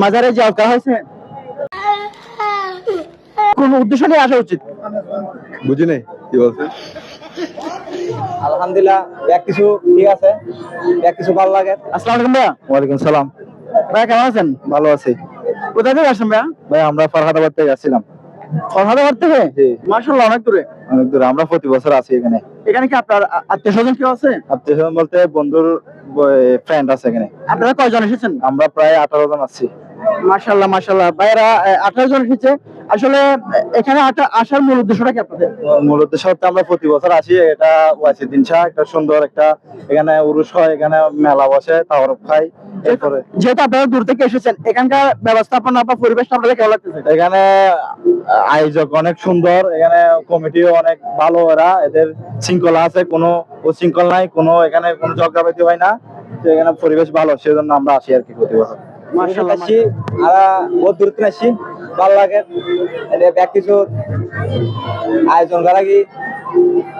মাজারে যাওয়া করা হয়েছে? কোন উদ্দেশ্য নিয়ে আসা উচিত? বুঝি নাই কি বলছেন আলহামদুলিল্লাহ এক কিছু ঠিক আছে এক কিছু ভালো লাগে। আসসালামু আলাইকুম ভাইয়া। ওয়ালাইকুম সালাম। ভাইয়া কেমন আছেন? ভালো আছি। কোথা থেকে আসছেন ভাইয়া? ভাই আমরা ফরহাদাবাদ থেকে আসছিলাম। ফরহাদাবাদ থেকে? জি। অনেক দূরে। অনেক দূরে আমরা প্রতি বছর আছি এখানে। এখানে কি আপনার আত্মীয় স্বজন কেউ আছে? আত্মীয় স্বজন বলতে বন্ধুর ফ্রেন্ড আছে এখানে। আপনারা কয়জন এসেছেন? আমরা প্রায় আঠারো জন আছি। মাসাল্লাহ মাসাল্লাহ ভাইরা আঠারো জন এসেছে। আসলে এখানে আসার মূল উদ্দেশ্যটা কি আপনাদের? মূলত সত্য আমরা প্রতি বছর আসি এটা ওয়াইসি দিন শাহ একটা সুন্দর একটা এখানে উরুষ হয় এখানে মেলা বসে তাওরব খাই এরপরে যেহেতু আপনারা দূর থেকে এসেছেন এখানকার ব্যবস্থাপনা বা পরিবেশটা আপনাদের কেমন লাগতেছে? এখানে আয়োজক অনেক সুন্দর এখানে কমিটিও অনেক ভালো এরা এদের শৃঙ্খলা আছে কোনো উশৃঙ্খল নাই কোনো এখানে কোনো ঝগড়াবাতি হয় না এখানে পরিবেশ ভালো সেজন্য আমরা আসি আর কি প্রতি বছর। মার্শাল্লাহ আসছি আর বহুত দূর থেকে আসছি ভালো লাগে। এটা ব্যাগ আয়োজন করা কি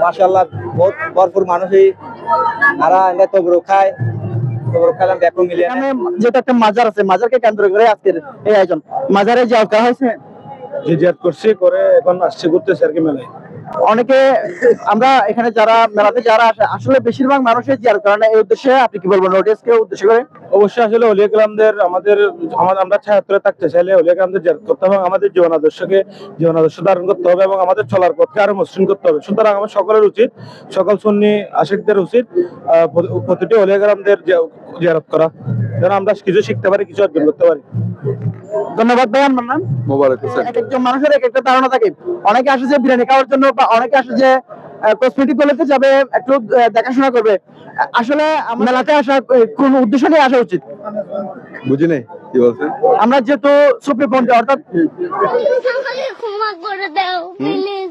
মার্শাল্লাহ বহুত ভরপুর মানুষই আরা এনে তবরু খায়। তবরু খাইলাম ব্যাগ মিলিয়ে এখানে যেটা একটা মাজার আছে মাজারকে কেন্দ্র করে আজকের এই আয়োজন। মাজারে যাওয়া করা হয়েছে? জিজিয়াত করছি করে এখন আসছে ঘুরতেছে আর কি মেলায়। অনেকে, আমরা এখানে যারা মেলাতে যারা আসে, আসলে বেশিরভাগ মানুষের জিয়ার কারণে এই উদ্দেশ্যে আপনি কি বলবেন নোটিস কে উদ্দেশ্য করে? অবশ্যই আসলে অলিয়া কালামদের আমাদের, আমরা ছায়াত্তরে থাকতে চাইলে অলিয়া কালামদের জাত করতে হবে আমাদের জীবন আদর্শকে, জীবন আদর্শ ধারণ করতে হবে এবং আমাদের চলার পথকে আরও মসৃণ করতে হবে। সুতরাং আমার সকলের উচিত, সকল সুন্নি আশিকদের উচিত প্রতিটি অলিয়া কালামদের জিয়ারত করা। যেন আমরা কিছু শিখতে পারি কিছু অর্জন করতে পারি। ধন্যবাদ ভাই আপনার নাম? মোবারক এক একজন মানুষের এক একটা ধারণা থাকে। অনেকে আসে যে বিরিয়ানি খাওয়ার জন্য বা অনেকে আসে যে কসমেটিক গুলোতে যাবে একটু দেখাশোনা করবে। আসলে মেলাতে আসা কোন উদ্দেশ্য নিয়ে আসা উচিত? বুঝি নাই কি বলছেন? আমরা যেহেতু সুপ্রিম পন্থী অর্থাৎ আমাকে ক্ষমা করে দাও প্লিজ